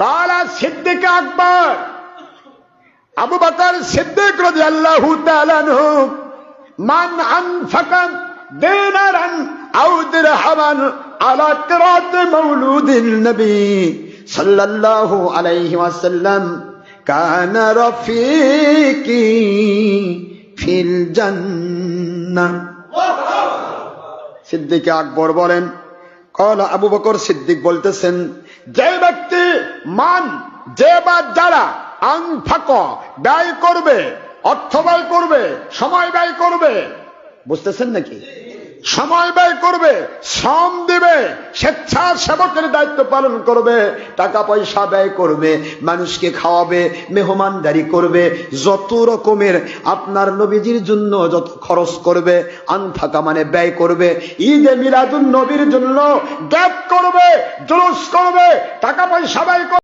কালা সিদ্দিক আকবর আবু বকর সিদ্দিক তাআলা আনহু মান আনফাকা দিনারান আও দিরহামান আলা কিরাত মাউলুদিন নবী সাল্লাল্লাহু আলাইহি ওয়াসাল্লাম কানা রফিকি ফিল জান্নাহ সিদ্দিক আকবর বলেন কল আবু বকর সিদ্দিক বলতেছেন যে ব্যক্তি মান, যে বা যারা আংফাক ব্যয় করবে, অর্থ ব্যয় করবে, সময় ব্যয় করবে। বুঝতেছেন নাকি? সময় ব্যয় করবে, শ্রম দিবে স্বেচ্ছাসেবকের দায়িত্ব পালন করবে, টাকা পয়সা ব্যয় করবে, মানুষকে খাওয়াবে, মেহমানদারি করবে, যত রকমের আপনার নবীজির জন্য যত খরচ করবে, আনফাকা মানে ব্যয় করবে, ঈদে মিলাদুন নবীর জন্য গ্যাপ করবে, জুলুস করবে, টাকা পয়সা ব্যয় করবে